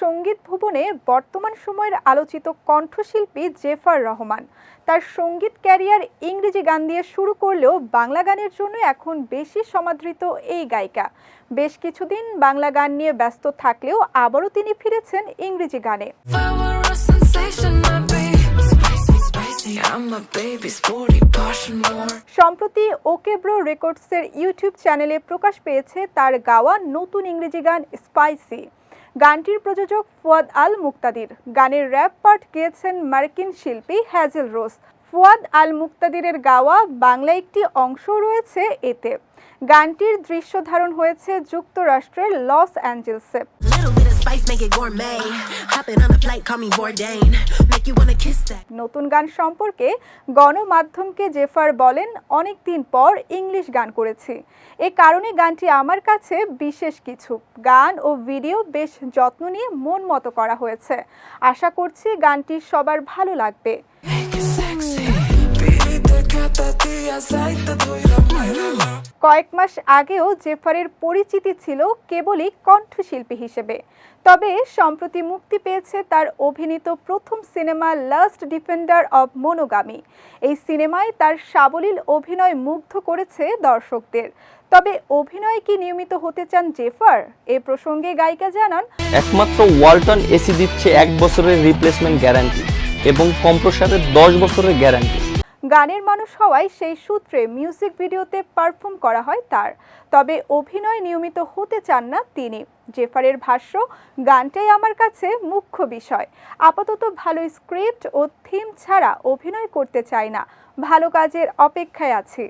সংগীত ভুবনে বর্তমান সময়ের আলোচিত কণ্ঠশিল্পী জেফার রহমান। তার সংগীত ক্যারিয়ার ইংরেজি গান দিয়ে শুরু করলেও বাংলা গানের জন্য এখন বেশি সমাদৃত এই গায়িকা। বেশ কিছুদিন বাংলা গান নিয়ে ব্যস্ত থাকলেও আবারও তিনি ফিরেছেন ইংরেজি গানে. সম্প্রতি ওকে ব্রো রেকর্ডসের ইউটিউব চ্যানেলে প্রকাশ পেয়েছে তার গাওয়া নতুন ইংরেজি গান স্পাইসি। গানটির প্রযোজক ফুয়াদ আল মুক্তাদির। গানের র্যাপ পার্ট গেয়েছেন মার্কিন শিল্পী হ্যাজেল রোজ। ফুয়াদ আল মুক্তাদিরের গাওয়া বাংলা একটি অংশ রয়েছে এতে। গানটির দৃশ্য ধারণ হয়েছে যুক্তরাষ্ট্রের লস অ্যাঞ্জেলসে. নতুন গান সম্পর্কে গণমাধ্যমকে জেফার বলেন অনেক দিন পর ইংলিশ গান করেছি। এ কারণে গানটি আমার কাছে বিশেষ কিছু। গান ও ভিডিও বেশ যত্ন নিয়ে মন মতো করা হয়েছে। আশা করছি গানটি সবার ভালো লাগবে। কয়েক মাস আগেও জেফারের পরিচিতি ছিল কেবলই কণ্ঠশিল্পী হিসেবে। তবে সম্প্রতি মুক্তি পেয়েছে তার অভিনীত প্রথম cinema last defender of monogamy. এই সিনেমায় তার সাবলীল অভিনয় মুগ্ধ করেছে দর্শকদের। তবে অভিনয় কি নিয়মিত হতে চান জেফার? এ প্রসঙ্গে গায়িকা জানান, একমাত্র ওয়ালটন এসি দিচ্ছে এক বছরের রিপ্লেসমেন্ট গ্যারান্টি এবং কম্প্রসারের দশ বছরের গ্যারান্টি গানের মানুষ হওয়ায় সেই সূত্রে মিউজিক ভিডিওতে পারফর্ম করা হয় তার। তবে অভিনয় নিয়মিত হতে চান না তিনি। জেফারের ভাষ্য, গানটাই আমার কাছে মুখ্য বিষয়। আপাতত ভালো স্ক্রিপ্ট ও থিম ছাড়া অভিনয় করতে চাই না। ভালো কাজের অপেক্ষায় আছি।